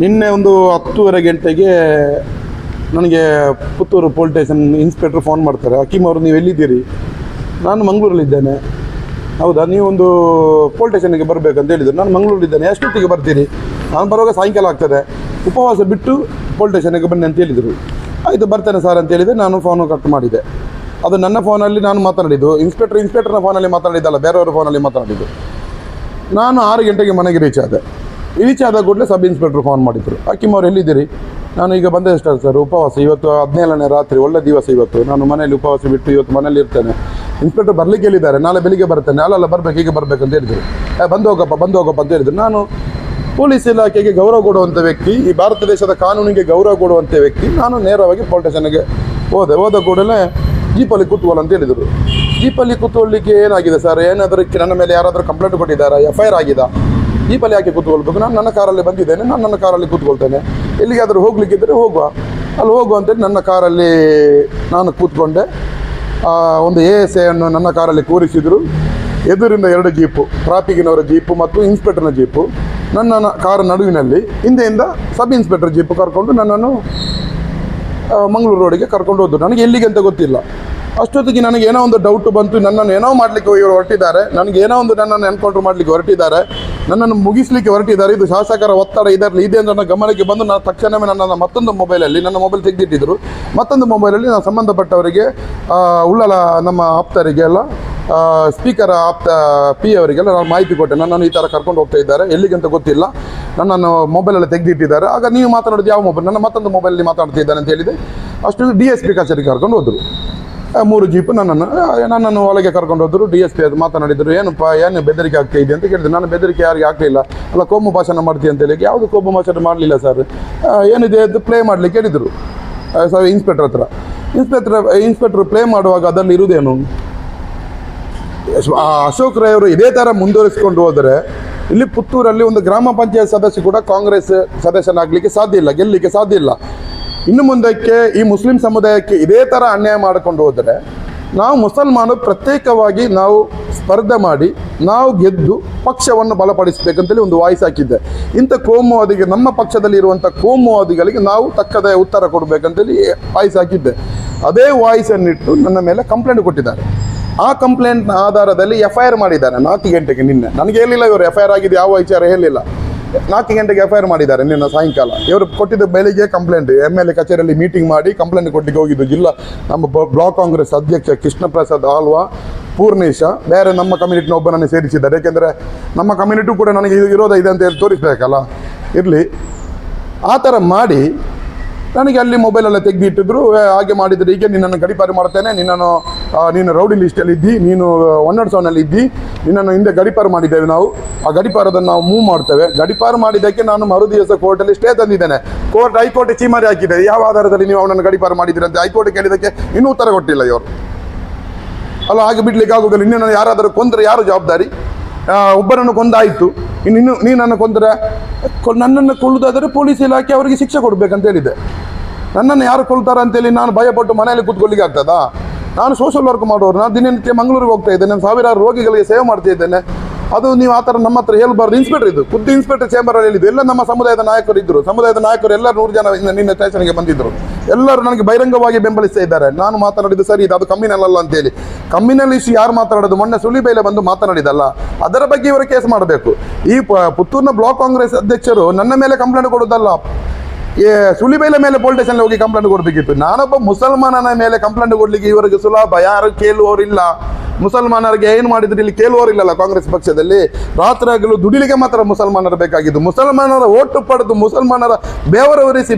ನಿನ್ನೆ ಒಂದು ಹತ್ತೂವರೆ ಗಂಟೆಗೆ ನನಗೆ Puttur police station inspector phone ಮಾಡ್ತಾರೆ ಹಕೀಮ್ ಅವರು ನೀವು ಎಲ್ಲಿದ್ದೀರಿ? ನಾನು ಮಂಗಳೂರಲ್ಲಿದ್ದೇನೆ. ಹೌದಾ? ನೀವೊಂದು ಪೋಲ್ ಸ್ಟೇಷನ್ಗೆ ಬರಬೇಕಂತ ಹೇಳಿದರು. ನಾನು ಮಂಗಳೂರಲ್ಲಿದ್ದೇನೆ. ಎಷ್ಟೊತ್ತಿಗೆ ಬರ್ತೀರಿ? ನಾನು ಬರುವಾಗ ಸಾಯಂಕಾಲ ಆಗ್ತದೆ. ಉಪವಾಸ ಬಿಟ್ಟು ಪೋಲ್ ಸ್ಟೇಷನ್ಗೆ ಬನ್ನಿ ಅಂತ ಹೇಳಿದರು. ಆಯಿತು, ಬರ್ತೇನೆ ಸರ್ ಅಂತ ಹೇಳಿದೆ. ನಾನು ಫೋನು ಕಟ್ ಮಾಡಿದೆ. ಅದು ನನ್ನ ಫೋನಲ್ಲಿ ನಾನು ಮಾತನಾಡಿದ್ದು. ಇನ್ಸ್ಪೆಕ್ಟರ್ ಇನ್ಸ್ಪೆಕ್ಟರ್ನ ಫೋನಲ್ಲಿ ಮಾತನಾಡಿದ್ದಲ್ಲ, ಬೇರೆಯವ್ರ ಫೋನಲ್ಲಿ ಮಾತನಾಡಿದ್ದು. ನಾನು ಆರು ಗಂಟೆಗೆ ಮನೆಗೆ ರೀಚ್ ಆದೆ. ರೀಚ್ ಆದ ಕೂಡಲೇ ಸಬ್ ಇನ್ಸ್ಪೆಕ್ಟ್ರ್ ಫೋನ್ ಮಾಡಿದ್ರು. ಅಕ್ಕಿಮ್ ಅವ್ರು ಎಲ್ಲಿದ್ದೀರಿ? ನಾನು ಈಗ ಬಂದೆ ಅಷ್ಟೇ ಸರ್, ಉಪವಾಸ. ಇವತ್ತು ಹದಿನೇಳನೇ ರಾತ್ರಿ, ಒಳ್ಳೆ ದಿವಸ ಇವತ್ತು. ನಾನು ಮನೆಯಲ್ಲಿ ಉಪವಾಸ ಬಿಟ್ಟು ಇವತ್ತು ಮನೇಲಿ ಇರ್ತೇನೆ. ಇನ್ಸ್ಪೆಕ್ಟರ್ ಬರ್ಲಿಕ್ಕೆ ಹೇಳಿದ್ದಾರೆ, ನಾಳೆ ಬೆಳಿಗ್ಗೆ ಬರ್ತೇನೆ. ಅಲ್ಲೆಲ್ಲ ಬರಬೇಕು ಈಗ ಬರಬೇಕು ಅಂತ ಹೇಳಿದ್ರು. ಬಂದು ಹೋಗಪ್ಪ ಬಂದು ಹೋಗಪ್ಪ ಅಂತ ಹೇಳಿದ್ರು. ನಾನು ಪೊಲೀಸ್ ಇಲಾಖೆಗೆ ಗೌರವ ಕೊಡುವಂಥ ವ್ಯಕ್ತಿ, ಈ ಭಾರತ ದೇಶದ ಕಾನೂನಿಗೆ ಗೌರವ ಕೊಡುವಂಥ ವ್ಯಕ್ತಿ, ನಾನು ನೇರವಾಗಿ ಸ್ಟೇಷನ್ಗೆ ಹೋದೆ. ಹೋದ ಕೂಡಲೇ ಜೀಪಲ್ಲಿ ಕೂತ್ಕೊಳ್ಳ ಅಂತ ಹೇಳಿದರು. ಜೀಪಲ್ಲಿ ಕೂತ್ಕೊಳ್ಳಿಕ್ಕೆ ಏನಾಗಿದೆ ಸರ್? ಏನಾದರೂ ನನ್ನ ಮೇಲೆ ಯಾರಾದರೂ ಕಂಪ್ಲೇಂಟ್ ಕೊಟ್ಟಿದ್ದಾರಾ? ಎಫ್ ಐ ಆರ್ ಆಗಿದಾ? ಜೀಪಲ್ಲಿ ಯಾಕೆ ಕೂತ್ಕೊಳ್ಬೇಕು. ನಾನು ನನ್ನ ಕಾರಲ್ಲಿ ಬಂದಿದ್ದೇನೆ, ನಾನು ನನ್ನ ಕಾರಲ್ಲಿ ಕೂತ್ಕೊಳ್ತೇನೆ. ಎಲ್ಲಿಗಾದರೂ ಹೋಗ್ಲಿಕ್ಕಿದ್ದರೆ ಹೋಗುವ. ಅಲ್ಲಿ ಹೋಗುವ ಅಂತೇಳಿ ನನ್ನ ಕಾರಲ್ಲಿ ನಾನು ಕೂತ್ಕೊಂಡೆ. ಒಂದು ಎ ಎಸ್ ಎನ್ನು ನನ್ನ ಕಾರಲ್ಲಿ ಕೂರಿಸಿದರು. ಎದುರಿಂದ ಎರಡು ಜೀಪು ಟ್ರಾಫಿಕ್ನವರ ಜೀಪು ಮತ್ತು ಇನ್ಸ್ಪೆಕ್ಟರ್ನ ಜೀಪು. ನನ್ನ ಕಾರ್ ನಡುವಿನಲ್ಲಿ, ಹಿಂದೆಯಿಂದ ಸಬ್ ಇನ್ಸ್ಪೆಕ್ಟರ್ ಜೀಪು ಕರ್ಕೊಂಡು ನನ್ನನ್ನು ಮಂಗಳೂರು ರೋಡಿಗೆ ಕರ್ಕೊಂಡು ಹೋದರು. ನನಗೆ ಎಲ್ಲಿಗೆ ಅಂತ ಗೊತ್ತಿಲ್ಲ. ಅಷ್ಟೊತ್ತಿಗೆ ನನಗೆ ಏನೋ ಒಂದು ಡೌಟ್ ಬಂತು. ನನ್ನನ್ನು ಏನೋ ಮಾಡಲಿಕ್ಕೆ ಇವರು ಹೊರಟಿದ್ದಾರೆ. ನನಗೆ ಏನೋ ಒಂದು ನನ್ನನ್ನು ಎನ್ಕೌಂಟರ್ ಮಾಡಲಿಕ್ಕೆ ಹೊರಟಿದ್ದಾರೆ. ನನ್ನನ್ನು ಮುಗಿಸ್ಲಿಕ್ಕೆ ಹೊರಟಿದ್ದಾರೆ. ಇದು ಶಾಸಕರ ಒತ್ತಡ ಇದರಲ್ಲಿ ಇದೆ ಅಂತ ನನ್ನ ಗಮನಕ್ಕೆ ಬಂದು ನಾನು ತಕ್ಷಣವೇ ನನ್ನ ಮತ್ತೊಂದು ಮೊಬೈಲಲ್ಲಿ ನನ್ನ ಮೊಬೈಲ್ ತೆಗೆದಿಟ್ಟಿದ್ರು. ಮತ್ತೊಂದು ಮೊಬೈಲಲ್ಲಿ ನಾನು ಸಂಬಂಧಪಟ್ಟವರಿಗೆ ಉಳ್ಳಲ ನಮ್ಮ ಆಪ್ತರಿಗೆ ಎಲ್ಲ ಸ್ಪೀಕರ್ ಆಪ್ತ ಪಿ ಅವರಿಗೆಲ್ಲ ನಾನು ಮಾಹಿತಿ ಕೊಟ್ಟೆ. ನನ್ನನ್ನು ಈ ಥರ ಕರ್ಕೊಂಡು ಹೋಗ್ತಾ ಇದ್ದಾರೆ. ಎಲ್ಲಿಗಂತ ಗೊತ್ತಿಲ್ಲ. ನನ್ನನ್ನು ಮೊಬೈಲಲ್ಲಿ ತೆಗೆದಿಟ್ಟಿದ್ದಾರೆ. ಆಗ ನೀವು ಮಾತನಾಡೋದು ಯಾವ ಮೊಬೈಲ್ ನನ್ನ ಮತ್ತೊಂದು ಮೊಬೈಲಲ್ಲಿ ಮಾತಾಡ್ತಿದ್ದಾರೆ ಅಂತ ಹೇಳಿದೆ. ಅಷ್ಟು ಡಿ ಎಸ್ ಪಿ ಕಚೇರಿಗೆ ಕರ್ಕೊಂಡು ಹೋದರು. ಮೂರು ಜೀಪ್ ನನ್ನನ್ನು ನನ್ನನ್ನು ಒಳಗೆ ಕರ್ಕೊಂಡು ಹೋದರು ಡಿ ಎಸ್ ಪಿ ಅದು ಮಾತನಾಡಿದರು, ಏನಪ್ಪ, ಏನು ಬೆದರಿಕೆ ಆಗ್ತಾ ಇದೆ ಅಂತ ಕೇಳಿದೆ ನಾನು ಬೆದರಿಕೆ ಯಾರಿಗೆ ಆಗ್ತಿಲ್ಲ ಅಲ್ಲ, ಕೋಮು ಭಾಷಣ ಮಾಡ್ತೀಯ ಅಂತ ಹೇಳಿ. ಯಾವುದು ಕೋಮು ಭಾಷಣ ಮಾಡಲಿಲ್ಲ ಸರ್ ಏನಿದೆ ಅದು ಪ್ಲೇ ಮಾಡಲಿಕ್ಕೆ? ಹೇಳಿದರು ಸರ್ ಇನ್ಸ್ಪೆಕ್ಟರ್ ಹತ್ರ. ಇನ್ಸ್ಪೆಕ್ಟರ್ ಇನ್ಸ್ಪೆಕ್ಟರ್ ಪ್ಲೇ ಮಾಡುವಾಗ ಅದರಲ್ಲಿ ಇರುವುದೇನು? ಅಶೋಕ್ ರೈ ಅವರು ಇದೇ ಥರ ಮುಂದುವರಿಸಿಕೊಂಡು ಹೋದರೆ, ಇಲ್ಲಿ ಪುತ್ತೂರಲ್ಲಿ ಒಂದು ಗ್ರಾಮ ಪಂಚಾಯತ್ ಸದಸ್ಯ ಕೂಡ ಕಾಂಗ್ರೆಸ್ ಸದಸ್ಯನಾಗಲಿಕ್ಕೆ ಸಾಧ್ಯ ಇಲ್ಲ ಗೆಲ್ಲಲಿಕ್ಕೆ ಸಾಧ್ಯ ಇಲ್ಲ. ಇನ್ನು ಮುಂದಕ್ಕೆ ಈ ಮುಸ್ಲಿಂ ಸಮುದಾಯಕ್ಕೆ ಇದೇ ಥರ ಅನ್ಯಾಯ ಮಾಡಿಕೊಂಡು ಹೋದರೆ ನಾವು ಮುಸಲ್ಮಾನರು ಪ್ರತ್ಯೇಕವಾಗಿ ನಾವು ಸ್ಪರ್ಧೆ ಮಾಡಿ, ನಾವು ಗೆದ್ದು ಪಕ್ಷವನ್ನು ಬಲಪಡಿಸಬೇಕಂತೇಳಿ ಒಂದು ವಾಯ್ಸ್ ಹಾಕಿದ್ದೆ. ಇಂಥ ಕೋಮುವಾದಿಗೆ, ನಮ್ಮ ಪಕ್ಷದಲ್ಲಿ ಇರುವಂಥ ಕೋಮುವಾದಿಗಳಿಗೆ ನಾವು ತಕ್ಕದ ಉತ್ತರ ಕೊಡಬೇಕಂತೇಳಿ ವಾಯ್ಸ್ ಹಾಕಿದ್ದೆ. ಅದೇ ವಾಯ್ಸನ್ನಿಟ್ಟು ನನ್ನ ಮೇಲೆ ಕಂಪ್ಲೇಂಟ್ ಕೊಟ್ಟಿದ್ದಾರೆ. ಆ ಕಂಪ್ಲೇಂಟ್ನ ಆಧಾರದಲ್ಲಿ ಎಫ್ ಐ ಆರ್ ಮಾಡಿದ್ದಾರೆ ನಾಲ್ಕು ಗಂಟೆಗೆ ನಿನ್ನೆ. ನನಗೆ ಹೇಳಿಲ್ಲ ಇವರು ಎಫ್ ಐ ಆರ್ ಆಗಿದೆ ಯಾವ ವಿಚಾರ ಹೇಳಿಲ್ಲ. ನಾಲ್ಕು ಗಂಟೆಗೆ ಎಫ್ ಐ ಆರ್ ಮಾಡಿದ್ದಾರೆ ನಿನ್ನ ಸಾಯಂಕಾಲ. ಇವರು ಕೊಟ್ಟಿದ್ದ ಬೆಳಿಗ್ಗೆ ಕಂಪ್ಲೇಂಟ್ ಎಂ ಎಲ್ ಎ ಕಚೇರಿಯಲ್ಲಿ ಮೀಟಿಂಗ್ ಮಾಡಿ ಕಂಪ್ಲೇಂಟ್ ಕೊಟ್ಟಿಗೆ ಹೋಗಿದ್ದು ಜಿಲ್ಲಾ, ನಮ್ಮ ಬ್ಲಾಕ್ ಕಾಂಗ್ರೆಸ್ ಅಧ್ಯಕ್ಷ ಕೃಷ್ಣ ಪ್ರಸಾದ್ ಆಲ್ವಾ ಪೂರ್ಣೇಶ, ಬೇರೆ ನಮ್ಮ ಕಮ್ಯುನಿಟಿನ ಒಬ್ಬನನ್ನು ಸೇರಿಸಿದ್ದಾರೆ. ಯಾಕೆಂದರೆ ನಮ್ಮ ಕಮ್ಯುನಿಟಿ ಕೂಡ ನನಗೆ ಇದು ಇರೋದ ಇದೆ ಅಂತ ಹೇಳಿ ತೋರಿಸ್ಬೇಕಲ್ಲ. ಇರಲಿ, ಆ ಥರ ಮಾಡಿ ನನಗೆ ಅಲ್ಲಿ ಮೊಬೈಲೆಲ್ಲ ತೆಗೆದಿಟ್ಟಿದ್ರು. ಹಾಗೆ ಮಾಡಿದ್ರೆ ಹೀಗೆ ನಿನ್ನನ್ನು ಗಡಿಪಾರು ಮಾಡ್ತೇನೆ ನಿನ್ನನ್ನು ನೀನು ರೌಡಿ ಲಿಸ್ಟಲ್ಲಿ ಇದ್ದಿ. ನೀನು ಒನ್ನಡ್ ಸೌನಲ್ಲಿ ಇದ್ದಿ. ನಿನ್ನನ್ನು ಹಿಂದೆ ಗಡಿಪಾರು ಮಾಡಿದ್ದೇವೆ ನಾವು. ಆ ಗಡಿಪಾರದನ್ನು ನಾವು ಮೂವ್ ಮಾಡ್ತೇವೆ. ಗಡಿಪಾರು ಮಾಡಿದ್ದಕ್ಕೆ ನಾನು ಮರು ದಿವಸ ಕೋರ್ಟಲ್ಲಿ ಸ್ಟೇ ತಂದಿದ್ದೇನೆ. ಕೋರ್ಟ್ ಹೈಕೋರ್ಟ್ ಚೀಮಾರಿ ಹಾಕಿದೆ. ಯಾವ ಆಧಾರದಲ್ಲಿ ನೀವು ಅವನನ್ನು ಗಡಿಪಾರು ಮಾಡಿದ್ದೀರಿ ಅಂತ ಹೈಕೋರ್ಟ್ ಕೇಳಿದ್ದಕ್ಕೆ ಇನ್ನೂ ಉತ್ತರ ಕೊಟ್ಟಿಲ್ಲ ಇವರು. ಅಲ್ಲ, ಹಾಗೆ ಬಿಡ್ಲಿಕ್ಕೆ ಆಗೋದಿಲ್ಲ. ಇನ್ನೇನು ನಾನು ಯಾರಾದರೂ ಕೊಂದರೆ ಯಾರು ಜವಾಬ್ದಾರಿ? ಒಬ್ಬರನ್ನು ಕೊಂದಾಯಿತು. ಇನ್ನು ನೀನನ್ನು ಕೊಂದರೆ ನನ್ನನ್ನು ಕೊಳ್ಳುದಾದರೆ ಪೊಲೀಸ್ ಇಲಾಖೆ ಅವರಿಗೆ ಶಿಕ್ಷೆ ಕೊಡಬೇಕಂತ ಹೇಳಿದೆ. ನನ್ನನ್ನು ಯಾರು ಕೊಲ್ತಾರೆ ಅಂತೇಳಿ ನಾನು ಭಯಪಟ್ಟು ಮನೆಯಲ್ಲಿ ಕೂತ್ಕೊಳ್ಳಿಕ್ಕೆ ಆಗ್ತದಾ? ನಾನು ಸೋಷಿಯಲ್ ವರ್ಕ್ ಮಾಡೋರು ನಾನು ದಿನನಿತ್ಯ ಮಂಗಳೂರಿಗೆ ಹೋಗ್ತಾ ಇದ್ದೇನೆ, ನಾನು ಸಾವಿರಾರು ರೋಗಿಗಳಿಗೆ ಸೇವೆ ಮಾಡ್ತಾ ಇದ್ದೇನೆ. ಅದು ನೀವು ಆ ಥರ ನಮ್ಮ ಹತ್ರ ಹೇಳಬಾರ್ದು. ಇನ್ಸ್ಪೆಕ್ಟರ್ ಇದು, ಖುದ್ದು ಇನ್ಸ್ಪೆಕ್ಟರ್ ಚೇಂಬರಲ್ಲಿ ಹೇಳಿದ್ದು. ಎಲ್ಲ ನಮ್ಮ ಸಮುದಾಯದ ನಾಯಕರು ಇದ್ದರು ಸಮುದಾಯದ ನಾಯಕರು ಎಲ್ಲ ನೂರು ಜನ ನಿನ್ನೆ ಸ್ಟೇಷನ್ಗೆ ಬಂದಿದ್ದರು. ಎಲ್ಲರೂ ನನಗೆ ಬಹಿರಂಗವಾಗಿ ಬೆಂಬಲಿಸ್ತಾ ಇದ್ದಾರೆ. ನಾನು ಮಾತನಾಡಿದ್ದು ಸರಿ, ಇದು ಅದು ಕಮ್ಮಿನಲ್ಲ ಅಂತೇಳಿ. ಕಮ್ಮಿನಲ್ಲಿ ಇಷ್ಟು ಯಾರು ಮಾತನಾಡೋದು ಮೊನ್ನೆ ಸುಲಿಬೈಲೆ ಬಂದು ಮಾತನಾಡಿದಲ್ಲ ಅದರ ಬಗ್ಗೆ ಇವರು ಕೇಸ್ ಮಾಡಬೇಕು. ಈ ಪುತ್ತೂರಿನ ಬ್ಲಾಕ್ ಕಾಂಗ್ರೆಸ್ ಅಧ್ಯಕ್ಷರು ನನ್ನ ಮೇಲೆ ಕಂಪ್ಲೇಂಟ್ ಕೊಡೋದಲ್ಲ ಏ ಸುಲಿಬೈಲ ಮೇಲೆ ಪೊಲೀಸ್ ಸ್ಟೇಷನ್ ಹೋಗಿ ಕಂಪ್ಲೇಂಟ್ ಕೊಡಬೇಕಿತ್ತು. ನಾನೊಬ್ಬ ಮುಸಲ್ಮಾನನ ಮೇಲೆ ಕಂಪ್ಲೇಂಟ್ ಕೊಡ್ಲಿಕ್ಕೆ ಇವರಿಗೆ ಸುಲಭ, ಯಾರು ಕೇಳುವವರಿಲ್ಲ. ಮುಸಲ್ಮಾನರಿಗೆ ಏನು ಮಾಡಿದ್ರು ಇಲ್ಲಿ ಕೇಳುವವರಿಲ್ಲಲ್ಲ ಕಾಂಗ್ರೆಸ್ ಪಕ್ಷದಲ್ಲಿ? ರಾತ್ರಿ ಆಗಲು ದುಡಿಲಿಗೆ ಮಾತ್ರ ಮುಸಲ್ಮಾನರು ಬೇಕಾಗಿದ್ದು. ಮುಸಲ್ಮಾನರ ಓಟು ಪಡೆದು ಮುಸಲ್ಮಾನರ ಬೆವರವರಿಸಿ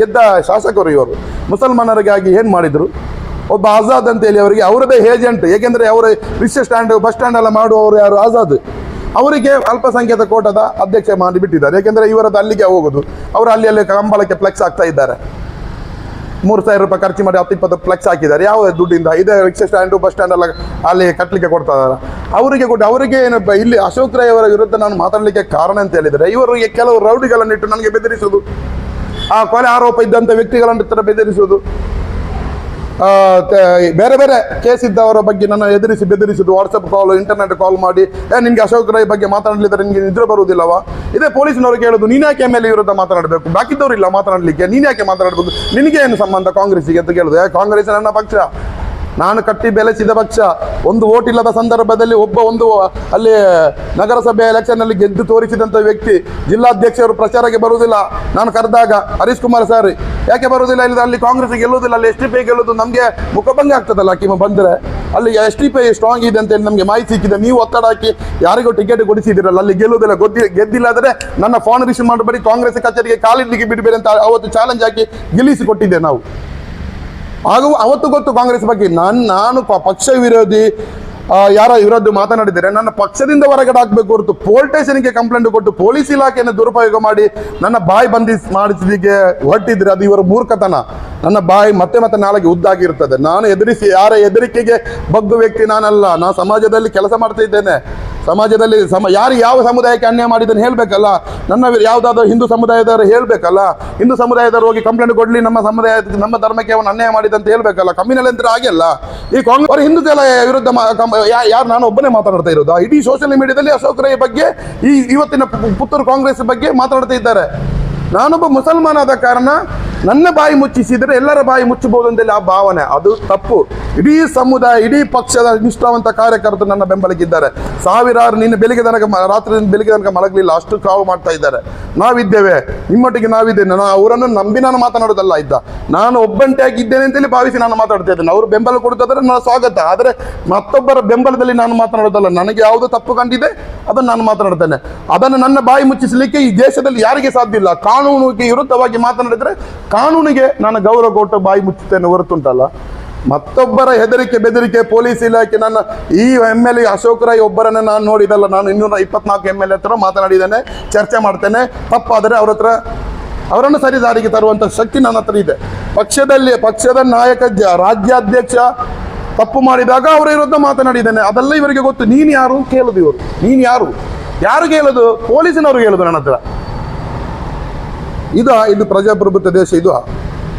ಗೆದ್ದ ಶಾಸಕರು ಇವರು. ಮುಸಲ್ಮಾನರಿಗಾಗಿ ಏನು ಮಾಡಿದರು? ಒಬ್ಬ ಆಜಾದ್ ಅಂತೇಳಿ ಅವರಿಗೆ, ಅವರದೇ ಏಜೆಂಟ್, ಏಕೆಂದರೆ ಅವರ ರಿಕ್ಷಾ ಸ್ಟ್ಯಾಂಡ್, ಬಸ್ ಸ್ಟ್ಯಾಂಡ್ ಎಲ್ಲ ಮಾಡುವವರು ಯಾರು? ಆಜಾದ್. ಅವರಿಗೆ ಅಲ್ಪಸಂಖ್ಯಾತ ಕೋಟದ ಅಧ್ಯಕ್ಷ ಮಾಡಿಬಿಟ್ಟಿದ್ದಾರೆ ಏಕೆಂದರೆ ಇವರದ್ದು ಅಲ್ಲಿಗೆ ಹೋಗೋದು. ಅವರು ಅಲ್ಲಿ ಅಲ್ಲಿ ಕಂಬಳಕ್ಕೆ ಫ್ಲೆಕ್ಸ್ ಆಗ್ತಾ ಇದ್ದಾರೆ. ಮೂರು ಸಾವಿರ ರೂಪಾಯಿ ಖರ್ಚು ಮಾಡಿ ಹತ್ತು ಇಪ್ಪತ್ತು ಫ್ಲೆಕ್ಸ್ ಹಾಕಿದ್ದಾರೆ. ಯಾವ ದುಡ್ಡಿಂದ, ಇದೇ ರಿಕ್ಷಾ ಸ್ಟ್ಯಾಂಡು ಬಸ್ ಸ್ಟ್ಯಾಂಡ್ ಎಲ್ಲ ಅಲ್ಲಿ ಕಟ್ಟಲಿಕ್ಕೆ ಕೊಡ್ತಾ ಇದ್ದಾರೆ. ಅವರಿಗೆ ಕೊಟ್ಟು, ಅವರಿಗೆ ಏನಪ್ಪ ಇಲ್ಲಿ ಅಶೋಕ್ ರೈ ಅವರ ವಿರುದ್ಧ ನಾನು ಮಾತಾಡಲಿಕ್ಕೆ ಕಾರಣ ಅಂತ ಹೇಳಿದರೆ, ಇವರಿಗೆ ಕೆಲವು ರೌಡಿಗಳನ್ನಿಟ್ಟು ನನಗೆ ಬೆದರಿಸುವುದು. ಆ ಕೊಲೆ ಆರೋಪ ಇದ್ದಂಥ ವ್ಯಕ್ತಿಗಳನ್ನ ಬೆದರಿಸೋದು ಬೇರೆ ಬೇರೆ ಕೇಸ್ ಇದ್ದವರ ಬಗ್ಗೆ ನನ್ನ ಎದುರಿಸಿ ಬೆದರಿಸಿದ್ದು ವಾಟ್ಸಪ್ ಕಾಲ್ ಇಂಟರ್ನೆಟ್ ಕಾಲ್ ಮಾಡಿ, ಏ ನಿಮಗೆ ಅಶೋಕ್ ರೈ ಬಗ್ಗೆ ಮಾತಾಡಲಿದ್ರೆ ನಿಮಗೆ ನಿದ್ರೆ ಬರುವುದಿಲ್ಲವಾ? ಇದೇ ಪೊಲೀಸ್ನವರು ಕೇಳೋದು, ನೀನು ಯಾಕೆ ಎಂ ಎಲ್ ಎ ವಿರುದ್ಧ ಮಾತನಾಡಬೇಕು? ಬಾಕಿದ್ದವ್ರಿಲ್ಲ ಮಾತನಾಡಲಿಕ್ಕೆ, ನೀನು ಯಾಕೆ ಮಾತನಾಡಬೇಕು? ನಿನಗೆ ಏನು ಸಂಬಂಧ ಕಾಂಗ್ರೆಸ್ಸಿಗೆ ಅಂತ ಕೇಳುದು? ಕಾಂಗ್ರೆಸ್ ನನ್ನ ಪಕ್ಷ. ನಾನು ಕಟ್ಟಿ ಬೆಳೆಸಿದ ಪಕ್ಷ ಒಂದು ಓಟ್ ಇಲ್ಲದ ಸಂದರ್ಭದಲ್ಲಿ ಒಬ್ಬ ಒಂದು ಅಲ್ಲಿ ನಗರಸಭೆ ಎಲೆಕ್ಷನ್ ಅಲ್ಲಿ ಗೆದ್ದು ತೋರಿಸಿದಂತ ವ್ಯಕ್ತಿ ಜಿಲ್ಲಾಧ್ಯಕ್ಷರು ಪ್ರಚಾರಕ್ಕೆ ಬರುವುದಿಲ್ಲ. ನಾನು ಕರೆದಾಗ ಹರೀಶ್ ಕುಮಾರ್ ಸರ್ ಯಾಕೆ ಬರುವುದಿಲ್ಲ? ಇಲ್ಲಿ ಅಲ್ಲಿ ಕಾಂಗ್ರೆಸ್ ಗೆಲ್ಲುವುದಿಲ್ಲ. ಅಲ್ಲಿ ಎಸ್ ಟಿ ಪಿ ಗೆಲ್ಲುವುದು ನಮಗೆ ಮುಖಭಂಗ ಆಗ್ತದಲ್ಲ ಕಿಮ ಬಂದರೆ. ಅಲ್ಲಿ ಎಸ್ ಟಿ ಪಿ ಸ್ಟ್ರಾಂಗ್ ಇದೆ ಅಂತ ಹೇಳಿ ನಮಗೆ ಮಾಹಿತಿ ಸಿಕ್ಕಿದೆ. ನೀವು ಒತ್ತಡ ಹಾಕಿ ಯಾರಿಗೂ ಟಿಕೆಟ್ ಕೊಡಿಸಿದಿರಲ್ಲ. ಅಲ್ಲಿ ಗೆಲ್ಲುವುದಿಲ್ಲ. ಗೊತ್ತಿ ಗೆದ್ದಿಲ್ಲ ಆದರೆ ನನ್ನ ಫೋನ್ ರಿಸೀವ್ ಮಾಡಬೇಡಿ ಕಾಂಗ್ರೆಸ್ ಕಚೇರಿಗೆ ಕಾಲಿಡ್ಲಿಕ್ಕೆ ಬಿಡಬೇಡಿ ಅಂತ ಅವತ್ತು ಚಾಲೆಂಜ್ ಹಾಕಿ ಗೆಲ್ಲಿಸಿ ಕೊಟ್ಟಿದ್ದೆ ನಾವು. ಆಗ ಅವತ್ತು ಗೊತ್ತು ಕಾಂಗ್ರೆಸ್ ಬಗ್ಗೆ. ನಾನು ನಾನು ಪಕ್ಷ ವಿರೋಧಿ ಯಾರ ಇವರದ್ದು ಮಾತನಾಡಿದರೆ ನನ್ನ ಪಕ್ಷದಿಂದ ಹೊರಗಡೆ ಹಾಕಬೇಕು ಹೊರತು ಸ್ಟೇಷನ್ಗೆ ಕಂಪ್ಲೇಂಟ್ ಕೊಟ್ಟು ಪೊಲೀಸ್ ಇಲಾಖೆಯನ್ನು ದುರುಪಯೋಗ ಮಾಡಿ ನನ್ನ ಬಾಯಿ ಬಂದಿ ಮಾಡಿಸಲಿಕ್ಕೆ ಹೊರಟಿದ್ರೆ ಅದು ಇವರ ಮೂರ್ಖತನ. ನನ್ನ ಬಾಯಿ ಮತ್ತೆ ಮತ್ತೆ ನಾಳೆಗೆ ಉದ್ದಾಗಿರುತ್ತದೆ. ನಾನು ಎದುರಿಸಿ, ಯಾರ ಎದುರಿಕೆಗೆ ಬಗ್ಗು ವ್ಯಕ್ತಿ ನಾನಲ್ಲ. ನಾನು ಸಮಾಜದಲ್ಲಿ ಕೆಲಸ ಮಾಡ್ತಾ ಇದ್ದೇನೆ. ಸಮಾಜದಲ್ಲಿ ಸಮ, ಯಾರು ಯಾವ ಸಮುದಾಯಕ್ಕೆ ಅನ್ಯಾಯ ಮಾಡಿದ್ದನ್ನು ಹೇಳಬೇಕಲ್ಲ? ನನ್ನ ಯಾವುದಾದ್ರೂ ಹಿಂದೂ ಸಮುದಾಯದವರು ಹೇಳಬೇಕಲ್ಲ? ಹಿಂದೂ ಸಮುದಾಯದವರು ಹೋಗಿ ಕಂಪ್ಲೇಂಟ್ ಕೊಡಲಿ, ನಮ್ಮ ಸಮುದಾಯ, ನಮ್ಮ ಧರ್ಮಕ್ಕೆ ಅವನು ಅನ್ಯಾಯ ಮಾಡಿದಂತ ಹೇಳಬೇಕಲ್ಲ? ಕಮ್ಮಿನಲ್ಲಿ ಅಂತ ಆಗಿಲ್ಲ ಈ ಕಾಂಗ್ರೆಸ್ ಅವರು ಹಿಂದೂ ವಿರುದ್ಧ ಯಾರು, ನಾನು ಒಬ್ಬನೇ ಮಾತನಾಡ್ತಾ ಇರೋದು. ಇಡೀ ಸೋಷಿಯಲ್ ಮೀಡಿಯಾದಲ್ಲಿ ಅಶೋಕ್ ರೈ ಬಗ್ಗೆ, ಈ ಇವತ್ತಿನ ಪುತ್ತೂರು ಕಾಂಗ್ರೆಸ್ ಬಗ್ಗೆ ಮಾತನಾಡ್ತಾ ಇದ್ದಾರೆ. ನಾನೊಬ್ಬ ಮುಸಲ್ಮಾನ ಆದ ಕಾರಣ ನನ್ನ ಬಾಯಿ ಮುಚ್ಚಿಸಿದರೆ ಎಲ್ಲರ ಬಾಯಿ ಮುಚ್ಚಬಹುದು ಅಂತೇಳಿ ಆ ಭಾವನೆ. ಅದು ತಪ್ಪು. ಇಡೀ ಸಮುದಾಯ, ಇಡೀ ಪಕ್ಷದ ನಿಷ್ಠಾವಂತ ಕಾರ್ಯಕರ್ತರು ನನ್ನ ಬೆಂಬಲಕ್ಕಿದ್ದಾರೆ ಸಾವಿರಾರು ನಿನ್ನೆ ಬೆಳಿಗ್ಗೆ ತನಕ ರಾತ್ರಿ ಬೆಳಿಗ್ಗೆ ತನಕ ಮಲಗಲಿಲ್ಲ. ಅಷ್ಟು ಕಾವು ಮಾಡ್ತಾ ಇದ್ದಾರೆ. ನಾವಿದ್ದೇವೆ. ನಿಮ್ಮೊಟ್ಟಿಗೆ ನಾವಿದ್ದೇನೆ. ನಾನು ಅವರನ್ನು ನಂಬಿ ನಾನು ಮಾತನಾಡೋದಲ್ಲ ಇದ್ದ. ನಾನು ಒಬ್ಬಂಟಿಯಾಗಿದ್ದೇನೆ ಅಂತೇಳಿ ಭಾವಿಸಿ ನಾನು ಮಾತಾಡ್ತಾ ಇದ್ದೇನೆ. ಅವರು ಬೆಂಬಲ ಕೊಡುತ್ತಾದ್ರೆ ನನ್ನ ಸ್ವಾಗತ. ಆದರೆ ಮತ್ತೊಬ್ಬರ ಬೆಂಬಲದಲ್ಲಿ ನಾನು ಮಾತನಾಡೋದಲ್ಲ ನನಗೆ ಯಾವುದು ತಪ್ಪು ಕಂಡಿದೆ, ಅದನ್ನು ನಾನು ಮಾತನಾಡ್ತೇನೆ. ಅದನ್ನು ನನ್ನ ಬಾಯಿ ಮುಚ್ಚಿಸಲಿಕ್ಕೆ ಈ ದೇಶದಲ್ಲಿ ಯಾರಿಗೆ ಸಾಧ್ಯ ಇಲ್ಲ? ಕಾನೂನಿಗೆ ವಿರುದ್ಧವಾಗಿ ಮಾತನಾಡಿದರೆ ಕಾನೂನಿಗೆ ನಾನು ಗೌರವ ಕೊಟ್ಟು ಬಾಯಿ ಮುಚ್ಚುತ್ತೇನೆ ಹೊರತುಂಟಲ್ಲ. ಮತ್ತೊಬ್ಬರ ಹೆದರಿಕೆ ಬೆದರಿಕೆ ಪೊಲೀಸ್ ಇಲಾಖೆ ನನ್ನ ಈ M L A Ashok Rai ಒಬ್ಬರನ್ನ ನಾನು ನೋಡಿದಲ್ಲ, ನಾನು ಇನ್ನೂರ ಇಪ್ಪತ್ನಾಲ್ಕು ಎಂ ಎಲ್ ಎ ಹತ್ರ ಮಾತನಾಡಿದ್ದೇನೆ, ಚರ್ಚೆ ಮಾಡ್ತೇನೆ. ತಪ್ಪಾದರೆ ಅವ್ರ ಹತ್ರ ಅವರನ್ನು ಸರಿ ದಾರಿಗೆ ತರುವಂತ ಶಕ್ತಿ ನನ್ನ ಹತ್ರ ಇದೆ. ಪಕ್ಷದಲ್ಲಿ, ಪಕ್ಷದ ನಾಯಕ ರಾಜ್ಯಾಧ್ಯಕ್ಷ ತಪ್ಪು ಮಾಡಿದಾಗ ಅವರ ವಿರುದ್ಧ ಮಾತನಾಡಿದ್ದೇನೆ. ಅದೆಲ್ಲ ಇವರಿಗೆ ಗೊತ್ತು. ನೀನು ಯಾರು ಕೇಳುದು ಇವರು. ನೀನು ಯಾರು? ಯಾರು ಕೇಳುದು ಪೊಲೀಸಿನವರು ಕೇಳುದು ನನ್ನ ಹತ್ರ. ಇದು ಇದು ಪ್ರಜಾಪ್ರಭುತ್ವ ದೇಶ, ಇದು